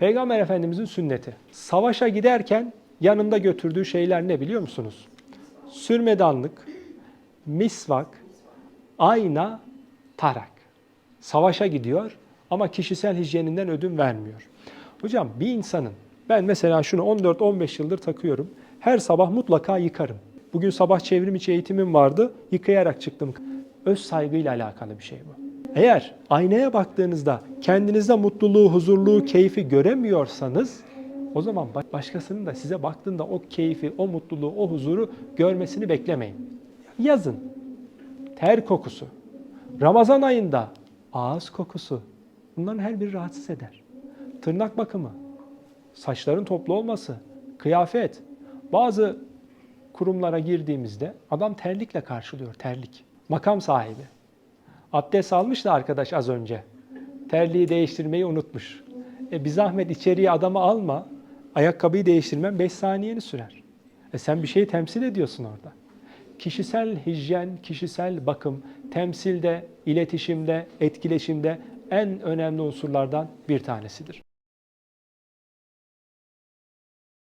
Peygamber Efendimizin sünneti. Savaşa giderken yanında götürdüğü şeyler ne biliyor musunuz? Sürmedanlık, misvak, ayna, tarak. Savaşa gidiyor ama kişisel hijyeninden ödün vermiyor. Hocam bir insanın, ben mesela şunu 14-15 yıldır takıyorum. Her sabah mutlaka yıkarım. Bugün sabah çevrim içi eğitimim vardı. Yıkayarak çıktım. Öz saygıyla alakalı bir şey bu. Eğer aynaya baktığınızda kendinizde mutluluğu, huzurluğu, keyfi göremiyorsanız o zaman ba- başkasının da size baktığında o keyfi, o mutluluğu, o huzuru görmesini beklemeyin. Yazın. Ter kokusu. Ramazan ayında ağız kokusu. Bunların her biri rahatsız eder. Tırnak bakımı, saçların toplu olması, kıyafet. Bazı kurumlara girdiğimizde adam terlikle karşılıyor, terlik. Makam sahibi. Abdest almış da arkadaş az önce. Terliği değiştirmeyi unutmuş. E bir zahmet içeriye adamı alma. Ayakkabıyı değiştirmen 5 saniyeni sürer. E sen bir şeyi temsil ediyorsun orada. Kişisel hijyen, kişisel bakım, temsilde, iletişimde, etkileşimde en önemli unsurlardan bir tanesidir.